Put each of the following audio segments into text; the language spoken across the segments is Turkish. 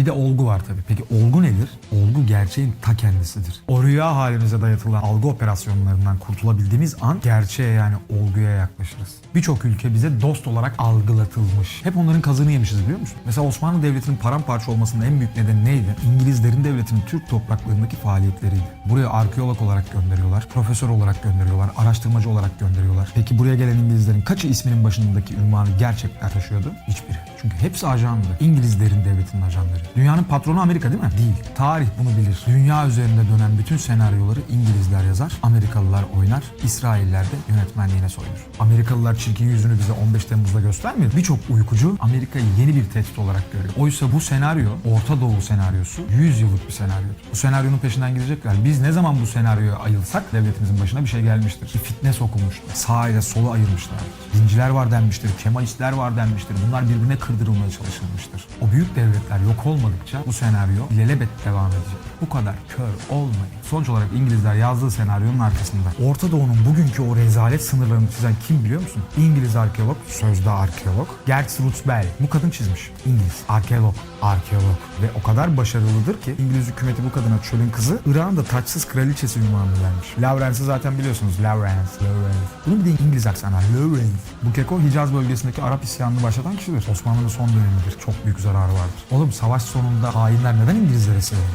Bir de olgu var tabii. Peki olgu nedir? Olgu gerçeğin ta kendisidir. O rüya halimize dayatılan algı operasyonlarından kurtulabildiğimiz an gerçeğe yani olguya yaklaşırız. Birçok ülke bize dost olarak algılatılmış. Hep onların kazını yemişiz biliyor musun? Mesela Osmanlı Devleti'nin paramparça olmasının en büyük nedeni neydi? İngilizlerin devletinin Türk topraklarındaki faaliyetleriydi. Buraya arkeolog olarak gönderiyorlar, profesör olarak gönderiyorlar, araştırmacı olarak gönderiyorlar. Peki buraya gelen İngilizlerin kaçı isminin başındaki ünvanı gerçekten taşıyordu? Hiçbiri. Çünkü hepsi ajandı. İngilizlerin devletinin ajanları. Dünyanın patronu Amerika değil mi? Değil. Tarih bunu bilir. Dünya üzerinde dönen bütün senaryoları İngilizler yazar, Amerikalılar oynar, İsrailler de yönetmenliğine soyunur. Amerikalılar çirkin yüzünü bize 15 Temmuz'da göstermiyor. Birçok uykucu Amerika'yı yeni bir tehdit olarak görüyor. Oysa bu senaryo, Orta Doğu senaryosu 100 yıllık bir senaryodur. Bu senaryonun peşinden gidecekler. Biz ne zaman bu senaryoya ayılsak devletimizin başına bir şey gelmiştir. Bir fitne sokulmuştur. Sağ ile solu ayırmışlar. Dinciler var denmiştir, Kemalistler var denmiştir. Bunlar birbirine kırdırılmaya çalışılmıştır. O büyük devletler yok olmadıkça bu senaryo ilelebet devam edecek. Bu kadar kör olmayın. Sonuç olarak İngilizler yazdığı senaryonun arkasında. Orta Doğu'nun bugünkü o rezalet sınırlarını çizen kim biliyor musun? İngiliz arkeolog, sözde arkeolog. Gert Rutsbell. Bu kadın çizmiş. İngiliz. Arkeolog. Arkeolog. Ve o kadar başarılıdır ki İngiliz hükümeti bu kadına çölün kızı, Irak'ın da taçsız kraliçesi ünvanını vermiş. Lawrence'ı zaten biliyorsunuz. Lawrence. Lawrence. Bunun bir de İngiliz aksanı. Lawrence. Bu keko Hicaz bölgesindeki Arap isyanını başlatan kişidir. Osmanlı'nın son dönemidir. Çok büyük zararı vardır. Oğlum savaş sonunda hainler neden İngilizlere sığınıyor?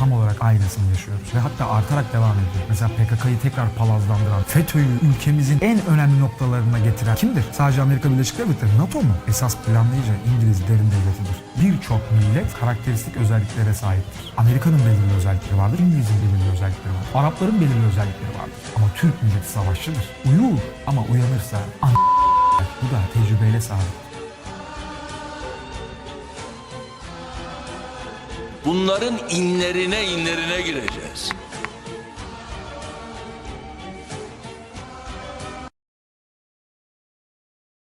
Tam olarak aynısını yaşıyoruz. Ve hatta artarak devam ediyor. Mesela PKK'yı tekrar palazlandıran, FETÖ'yü ülkemizin en önemli noktalarına getiren kimdir? Sadece Amerika Birleşik Devletleri, NATO mu? Esas planlayıcı İngiliz derin devletidir. Birçok millet karakteristik özelliklere sahiptir. Amerika'nın belirli özellikleri vardır, İngiliz'in belirli özellikleri vardır. Arapların belirli özellikleri vardır. Ama Türk milleti savaşçıdır. Uyur ama uyanırsa an bu da tecrübeyle sabit. Bunların inlerine inlerine gireceğiz.